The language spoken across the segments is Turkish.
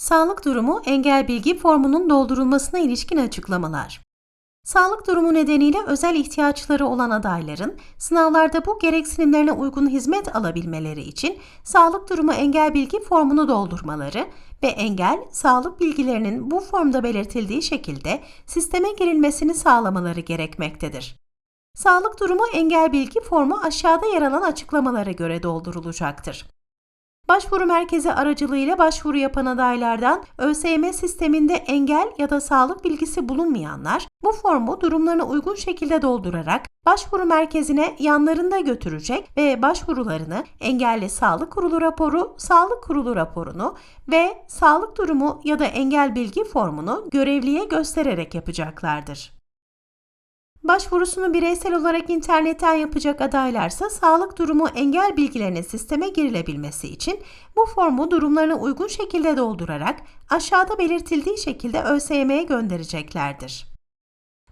Sağlık durumu engel bilgi formunun doldurulmasına ilişkin açıklamalar. Sağlık durumu nedeniyle özel ihtiyaçları olan adayların sınavlarda bu gereksinimlerine uygun hizmet alabilmeleri için sağlık durumu engel bilgi formunu doldurmaları ve engel sağlık bilgilerinin bu formda belirtildiği şekilde sisteme girilmesini sağlamaları gerekmektedir. Sağlık durumu engel bilgi formu aşağıda yer alan açıklamalara göre doldurulacaktır. Başvuru merkezi aracılığıyla başvuru yapan adaylardan ÖSYM sisteminde engel ya da sağlık bilgisi bulunmayanlar bu formu durumlarına uygun şekilde doldurarak başvuru merkezine yanlarında götürecek ve başvurularını engelli sağlık kurulu raporu, sağlık kurulu raporunu ve sağlık durumu ya da engel bilgi formunu görevliye göstererek yapacaklardır. Başvurusunu bireysel olarak internetten yapacak adaylarsa sağlık durumu engel bilgilerinin sisteme girilebilmesi için bu formu durumlarına uygun şekilde doldurarak aşağıda belirtildiği şekilde ÖSYM'ye göndereceklerdir.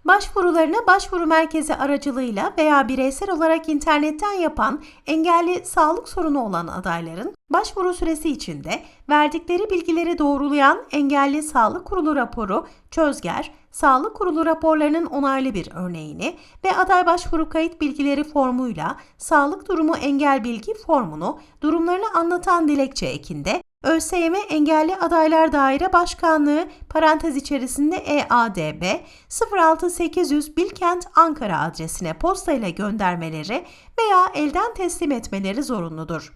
Başvurularını başvuru merkezi aracılığıyla veya bireysel olarak internetten yapan engelli sağlık sorunu olan adayların başvuru süresi içinde verdikleri bilgileri doğrulayan engelli sağlık kurulu raporu, çözger, sağlık kurulu raporlarının onaylı bir örneğini ve aday başvuru kayıt bilgileri formuyla sağlık durumu engel bilgi formunu durumlarını anlatan dilekçe ekinde ÖSYM Engelli Adaylar Daire Başkanlığı parantez içerisinde EADB 06800 Bilkent Ankara adresine postayla göndermeleri veya elden teslim etmeleri zorunludur.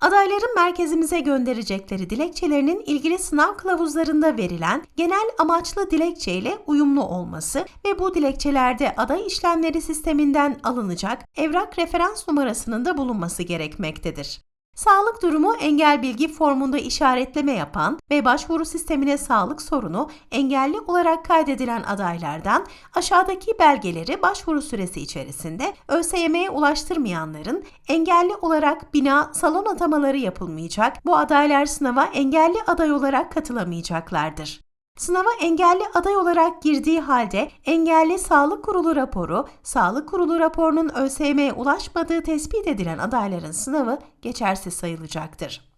Adayların merkezimize gönderecekleri dilekçelerinin ilgili sınav kılavuzlarında verilen genel amaçlı dilekçe ile uyumlu olması ve bu dilekçelerde aday işlemleri sisteminden alınacak evrak referans numarasının da bulunması gerekmektedir. Sağlık durumu engel bilgi formunda işaretleme yapan ve başvuru sistemine sağlık sorunu engelli olarak kaydedilen adaylardan aşağıdaki belgeleri başvuru süresi içerisinde ÖSYM'ye ulaştırmayanların engelli olarak bina salon atamaları yapılmayacak, bu adaylar sınava engelli aday olarak katılamayacaklardır. Sınava engelli aday olarak girdiği halde engelli sağlık kurulu raporu, sağlık kurulu raporunun ÖSYM'ye ulaşmadığı tespit edilen adayların sınavı geçersiz sayılacaktır.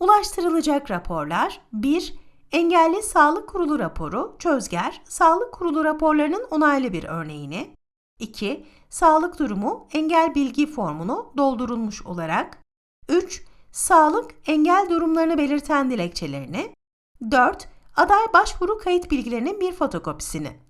Ulaştırılacak raporlar 1. Engelli sağlık kurulu raporu, çözger, sağlık kurulu raporlarının onaylı bir örneğini. 2. Sağlık durumu, engel bilgi formunu doldurulmuş olarak. 3. Sağlık, engel durumlarını belirten dilekçelerini. 4 aday başvuru kayıt bilgilerinin bir fotokopisini.